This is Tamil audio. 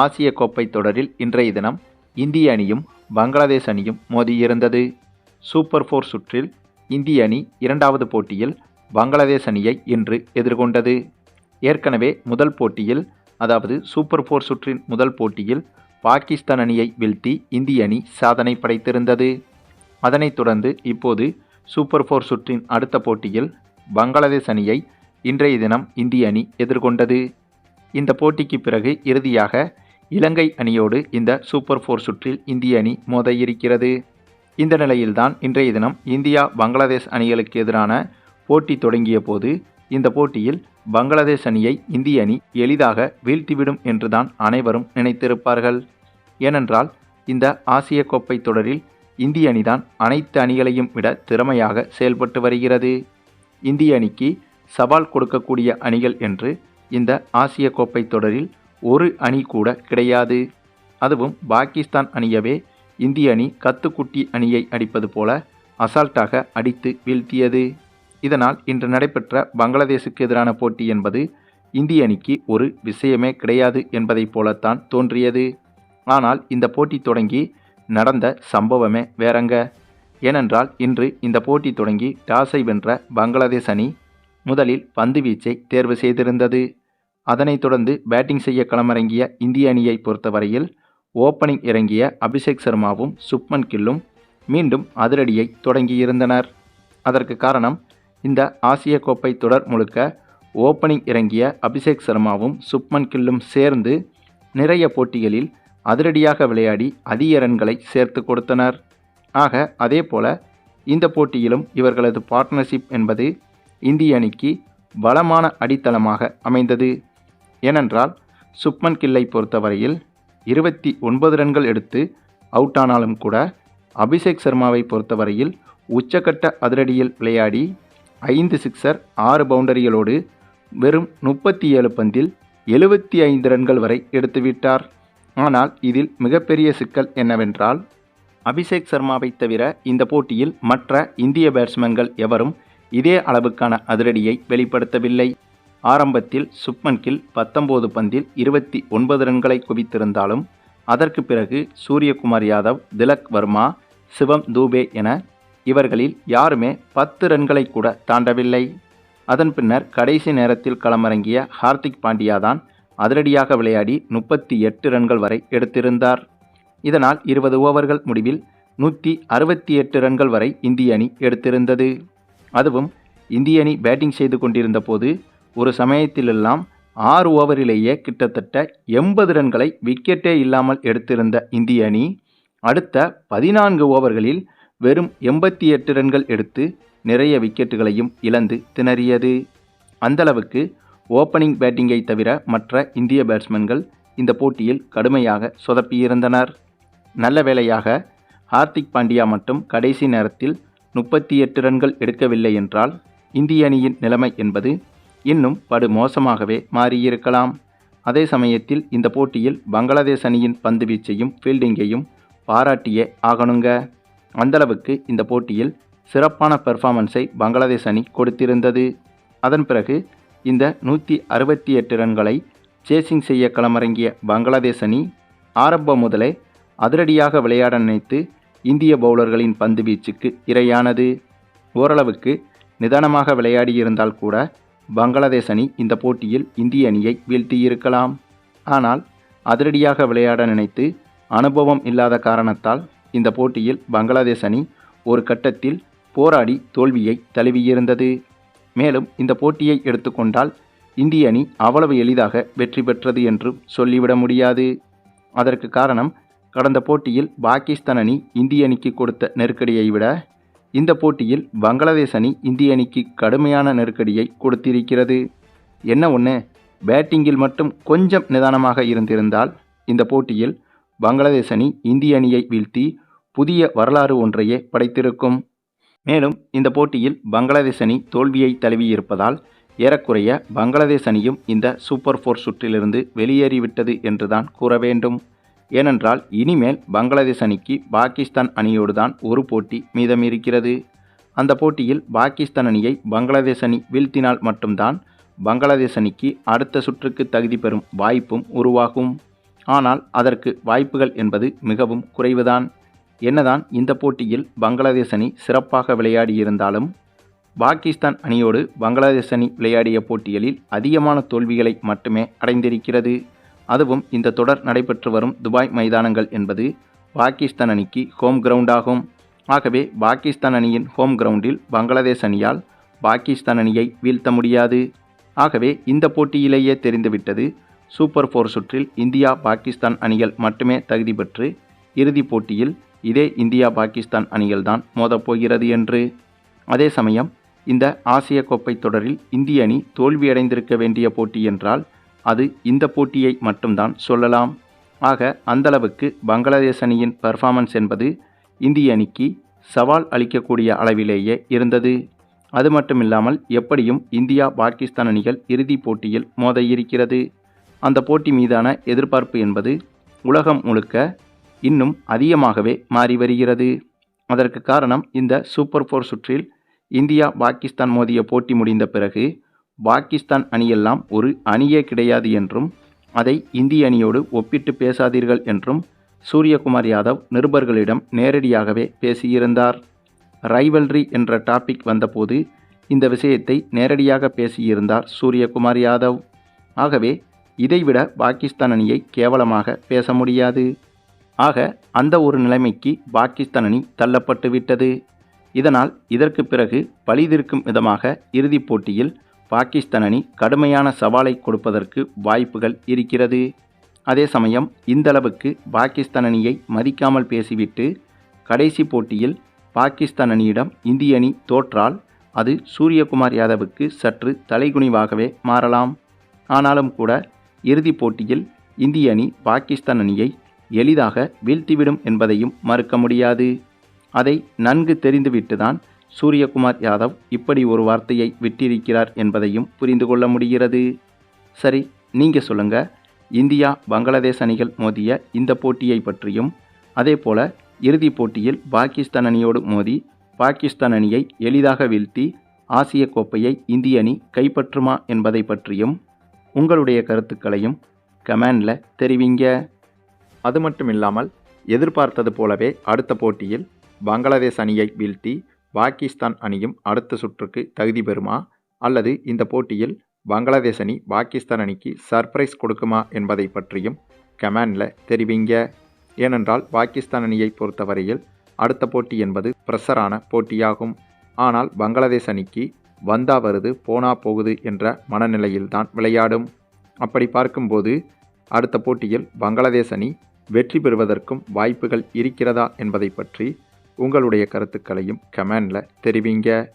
ஆசிய கோப்பை தொடரில் இன்றைய தினம் இந்திய அணியும் பங்களாதேஷ் அணியும் மோதியிருந்தது சூப்பர் ஃபோர் சுற்றில் இந்திய அணி இரண்டாவது போட்டியில் பங்களாதேஷ் அணியை இன்று எதிர்கொண்டது. ஏற்கனவே முதல் போட்டியில் அதாவது சூப்பர் ஃபோர் சுற்றின் முதல் போட்டியில் பாகிஸ்தான் அணியை வீழ்த்தி இந்திய அணி சாதனை படைத்திருந்தது. அதனைத் தொடர்ந்து இப்போது சூப்பர் ஃபோர் சுற்றின் அடுத்த போட்டியில் பங்களாதேஷ் அணியை இன்றைய தினம் இந்திய அணி எதிர்கொண்டது. இந்த போட்டிக்கு பிறகு இறுதியாக இலங்கை அணியோடு இந்த சூப்பர் ஃபோர் சுற்றில் இந்திய அணி மோத இருக்கிறது இந்த நிலையில்தான் இன்றைய தினம் இந்தியா பங்களாதேஷ் அணிகளுக்கு எதிரான போட்டி தொடங்கிய போது இந்த போட்டியில் பங்களாதேஷ் அணியை இந்திய அணி எளிதாக வீழ்த்திவிடும் என்றுதான் அனைவரும் நினைத்திருப்பார்கள். ஏனென்றால் இந்த ஆசிய கோப்பை தொடரில் இந்திய அணிதான் அனைத்து அணிகளையும் விட திறமையாக செயல்பட்டு வருகிறது. இந்திய அணிக்கு சவால் கொடுக்கக்கூடிய அணிகள் என்று இந்த ஆசிய கோப்பை தொடரில் ஒரு அணி கூட கிடையாது. அதுவும் பாகிஸ்தான் அணியவே இந்திய அணி கத்துக்குட்டி அணியை அடிப்பது போல அசால்ட்டாக அடித்து வீழ்த்தியது. இதனால் இன்று நடைபெற்ற பங்களாதேஷுக்கு எதிரான போட்டி என்பது இந்திய அணிக்கு ஒரு விஷயமே கிடையாது என்பதைப் போலத்தான் தோன்றியது. ஆனால் இந்த போட்டி தொடங்கி நடந்த சம்பவமே வேறங்க. ஏனென்றால் இன்று இந்த போட்டி தொடங்கி டாஸை வென்ற பங்களாதேஷ் அணி முதலில் பந்து வீச்சை தேர்வு செய்திருந்தது. அதனைத் தொடர்ந்து பேட்டிங் செய்ய களமிறங்கிய இந்திய அணியை பொறுத்தவரையில் ஓப்பனிங் இறங்கிய அபிஷேக் சர்மாவும் சுப்மன் கில்லும் மீண்டும் அதிரடியை தொடங்கியிருந்தனர். அதற்கு காரணம் இந்த ஆசிய கோப்பை தொடர் முழுக்க ஓப்பனிங் இறங்கிய அபிஷேக் சர்மாவும் சுப்மன் கில்லும் சேர்ந்து நிறைய போட்டிகளில் அதிரடியாக விளையாடி அதிக ரன்களை சேர்த்து கொடுத்தனர். ஆக அதே போல இந்த போட்டியிலும் இவர்களது பார்ட்னர்ஷிப் என்பது இந்திய அணிக்கு பலமான அடித்தளமாக அமைந்தது. ஏனென்றால் சுப்மன் கில்லை பொறுத்தவரையில் இருபத்தி ஒன்பது ரன்கள் எடுத்து அவுட் ஆனாலும் கூட அபிஷேக் சர்மாவை பொறுத்தவரையில் உச்சக்கட்ட அதிரடியில் விளையாடி ஐந்து சிக்ஸர் ஆறு பவுண்டரிகளோடு வெறும் முப்பத்தி ஏழு பந்தில் எழுபத்தி ஐந்து ரன்கள் வரை எடுத்துவிட்டார் ஆனால் இதில் மிகப்பெரிய சிக்கல் என்னவென்றால் அபிஷேக் சர்மாவை தவிர இந்த போட்டியில் மற்ற இந்திய பேட்ஸ்மேன்கள் எவரும் இதே அளவுக்கான அதிரடியை வெளிப்படுத்தவில்லை. ஆரம்பத்தில் சுப்மன் கில் பத்தொம்போது பந்தில் இருபத்தி ஒன்பது ரன்களை குவித்திருந்தாலும் அதற்கு பிறகு சூரியகுமார் யாதவ் திலக் வர்மா சிவம் தூபே என இவர்களில் யாருமே பத்து ரன்களை கூட தாண்டவில்லை. அதன் பின்னர் கடைசி நேரத்தில் களமிறங்கிய ஹார்திக் பாண்டியா தான் அதிரடியாக விளையாடி முப்பத்தி எட்டு ரன்கள் வரை எடுத்திருந்தார். இதனால் இருபது ஓவர்கள் முடிவில் நூற்றி அறுபத்தி எட்டு ரன்கள் வரை இந்திய அணி எடுத்திருந்தது. அதுவும் இந்திய அணி பேட்டிங் செய்து கொண்டிருந்த போது ஒரு சமயத்திலெல்லாம் ஆறு ஓவரிலேயே கிட்டத்தட்ட எண்பது ரன்களை விக்கெட்டே இல்லாமல் எடுத்திருந்த இந்திய அணி அடுத்த பதினான்கு ஓவர்களில் வெறும் எண்பத்தி எட்டு ரன்கள் எடுத்து நிறைய விக்கெட்டுகளையும் இழந்து திணறியது. அந்தளவுக்கு ஓப்பனிங் பேட்டிங்கை தவிர மற்ற இந்திய பேட்ஸ்மேன்கள் இந்த போட்டியில் கடுமையாக சொதப்பியிருந்தனர். நல்ல வேளையாக ஹார்திக் பாண்டியா மட்டும் கடைசி நேரத்தில் முப்பத்தி எட்டு ரன்கள் எடுக்கவில்லை என்றால் இந்திய அணியின் நிலைமை என்பது இன்னும் படு மோசமாகவே மாறியிருக்கலாம். அதே சமயத்தில் இந்த போட்டியில் பங்களாதேஷ் அணியின் பந்து வீச்சையும் ஃபீல்டிங்கையும் பாராட்டியே ஆகணுங்க. அந்தளவுக்கு இந்த போட்டியில் சிறப்பான பெர்ஃபார்மன்ஸை பங்களாதேஷ் அணி கொடுத்திருந்தது. அதன் பிறகு இந்த நூற்றி அறுபத்தி எட்டு ரன்களை சேசிங் செய்ய களமிறங்கிய பங்களாதேஷ் அணி ஆரம்பம் முதலே அதிரடியாக விளையாட நினைத்து இந்திய பவுலர்களின் பந்து வீச்சுக்கு இரையானது. ஓரளவுக்கு நிதானமாக விளையாடியிருந்தால் கூட பங்களாதேஷ் அணி இந்த போட்டியில் இந்திய அணியை வீழ்த்தியிருக்கலாம். ஆனால் அதிரடியாக விளையாட நினைத்து அனுபவம் இல்லாத காரணத்தால் இந்த போட்டியில் பங்களாதேஷ் அணி ஒரு கட்டத்தில் போராடி தோல்வியை தழுவியிருந்தது. மேலும் இந்த போட்டியை எடுத்துக்கொண்டால் இந்திய அணி அவ்வளவு எளிதாக வெற்றி பெற்றது என்றும் சொல்லிவிட முடியாது. அதற்கு காரணம் கடந்த போட்டியில் பாகிஸ்தான் அணி இந்திய அணிக்கு கொடுத்த நெருக்கடியை விட இந்த போட்டியில் பங்களாதேஷ் அணி இந்திய அணிக்கு கடுமையான நெருக்கடியை கொடுத்திருக்கிறது. என்ன ஒன்று பேட்டிங்கில் மட்டும் கொஞ்சம் நிதானமாக இருந்திருந்தால் இந்த போட்டியில் பங்களாதேஷ் அணி இந்திய அணியை வீழ்த்தி புதிய வரலாறு ஒன்றையே படைத்திருக்கும். மேலும் இந்த போட்டியில் பங்களாதேஷ் அணி தோல்வியை தழுவியிருப்பதால் ஏறக்குறைய பங்களாதேஷ் அணியும் இந்த சூப்பர் ஃபோர் சுற்றிலிருந்து வெளியேறிவிட்டது என்றுதான் கூற வேண்டும். ஏனென்றால் இனிமேல் பங்களாதேஷ் அணிக்கு பாகிஸ்தான் அணியோடு தான் ஒரு போட்டி மீதம் இருக்கிறது அந்த போட்டியில் பாகிஸ்தான் அணியை பங்களாதேஷ் அணி வீழ்த்தினால் மட்டும்தான் பங்களாதேஷ் அணிக்கு அடுத்த சுற்றுக்கு தகுதி பெறும் வாய்ப்பும் உருவாகும். ஆனால் அதற்கு வாய்ப்புகள் என்பது மிகவும் குறைவுதான். என்னதான் இந்த போட்டியில் பங்களாதேஷ் அணி சிறப்பாக விளையாடியிருந்தாலும் பாகிஸ்தான் அணியோடு பங்களாதேஷ் அணி விளையாடிய போட்டிகளில் அதிகமான தோல்விகளை மட்டுமே அடைந்திருக்கிறது. அதுவும் இந்த தொடர் நடைபெற்று வரும் துபாய் மைதானங்கள் என்பது பாகிஸ்தான் அணிக்கு ஹோம் கிரவுண்ட் ஆகும். ஆகவே பாகிஸ்தான் அணியின் ஹோம் கிரவுண்டில் பங்களாதேஷ் அணியால் பாகிஸ்தான் அணியை வீழ்த்த முடியாது. ஆகவே இந்த போட்டியிலேயே தெரிந்துவிட்டது சூப்பர் ஃபோர் சுற்றில் இந்தியா பாகிஸ்தான் அணிகள் மட்டுமே தகுதி பெற்று இறுதிப் போட்டியில் இதே இந்தியா பாகிஸ்தான் அணிகள்தான் மோதப்போகிறது என்று. அதே சமயம் இந்த ஆசிய கோப்பை தொடரில் இந்திய அணி தோல்வியடைந்திருக்க வேண்டிய போட்டி என்றால் அது இந்த போட்டியை மட்டும்தான் சொல்லலாம். ஆக அந்தளவுக்கு பங்களாதேஷ் அணியின் பெர்ஃபார்மன்ஸ் என்பது இந்திய அணிக்கு சவால் அளிக்கக்கூடிய அளவிலேயே இருந்தது. அது மட்டுமில்லாமல் எப்படியும் இந்தியா பாகிஸ்தான் அணிகள் இறுதிப் போட்டியில் மோத இருக்கிறது அந்த போட்டி மீதான எதிர்பார்ப்பு என்பது உலகம் முழுக்க இன்னும் அதிகமாகவே மாறி வருகிறது. அதற்கு காரணம் இந்த சூப்பர் ஃபோர் சுற்றில் இந்தியா பாகிஸ்தான் மோதிய போட்டி முடிந்த பிறகு பாகிஸ்தான் அணியெல்லாம் ஒரு அணியே கிடையாது என்றும் அதை இந்திய அணியோடு ஒப்பிட்டு பேசாதீர்கள் என்றும் சூரியகுமார் யாதவ் நிருபர்களிடம் நேரடியாகவே பேசியிருந்தார். ரைவல்ரி என்ற டாபிக் வந்தபோது இந்த விஷயத்தை நேரடியாக பேசியிருந்தார் சூரியகுமார் யாதவ். ஆகவே இதைவிட பாகிஸ்தான் அணியை கேவலமாக பேச முடியாது. ஆக அந்த ஒரு நிலைமைக்கு பாகிஸ்தான் அணி தள்ளப்பட்டு விட்டது இதனால் இதற்கு பிறகு பழிதிருக்கும் விதமாக இறுதிப் போட்டியில் பாகிஸ்தான் அணி கடுமையான சவாலை கொடுப்பதற்கு வாய்ப்புகள் இருக்கிறது. அதே சமயம் இந்தளவுக்கு பாகிஸ்தான் அணியை மதிக்காமல் பேசிவிட்டு கடைசி போட்டியில் பாகிஸ்தான் அணியிடம் இந்திய அணி தோற்றால் அது சூரியகுமார் யாதவுக்கு சற்று தலைகுனிவாகவே மாறலாம். ஆனாலும் கூட இறுதிப் போட்டியில் இந்திய அணி பாகிஸ்தான் அணியை எளிதாக வீழ்த்திவிடும் என்பதையும் மறுக்க முடியாது. அதை நன்கு தெரிந்துவிட்டுதான் சூரியகுமார் யாதவ் இப்படி ஒரு வார்த்தையை விட்டிருக்கிறார் என்பதையும் புரிந்து கொள்ள முடிகிறது. சரி நீங்கள் சொல்லுங்க. இந்தியா பங்களாதேஷ் அணிகள் மோதிய இந்த போட்டியை பற்றியும் அதே போல இறுதிப் போட்டியில் பாகிஸ்தான் அணியோடு மோதி பாகிஸ்தான் அணியை எளிதாக வீழ்த்தி ஆசிய கோப்பையை இந்திய அணி கைப்பற்றுமா என்பதை பற்றியும் உங்களுடைய கருத்துக்களையும் கமெண்டில் தெரிவிங்க. அது மட்டும் இல்லாமல் எதிர்பார்த்தது போலவே அடுத்த போட்டியில் பங்களாதேஷ் அணியை வீழ்த்தி பாகிஸ்தான் அணியும் அடுத்த சுற்றுக்கு தகுதி பெறுமா? அல்லது இந்த போட்டியில் பங்களாதேஷ் அணி பாகிஸ்தான் அணிக்கு சர்ப்ரைஸ் கொடுக்குமா என்பதை பற்றியும் கமெண்டில் தெரிவிங்க. ஏனென்றால் பாகிஸ்தான் அணியை பொறுத்தவரையில் அடுத்த போட்டி என்பது பிரஷரான போட்டியாகும். ஆனால் பங்களாதேஷ் அணிக்கு வந்தா வருது போனா போகுது என்ற மனநிலையில்தான் விளையாடும். அப்படி பார்க்கும்போது அடுத்த போட்டியில் பங்களாதேஷ் அணி வெற்றி பெறுவதற்கும் வாய்ப்புகள் இருக்கிறதா என்பதை பற்றி உங்களுடைய கருத்துக்களையும் கமெண்டில் தெரிவிங்க.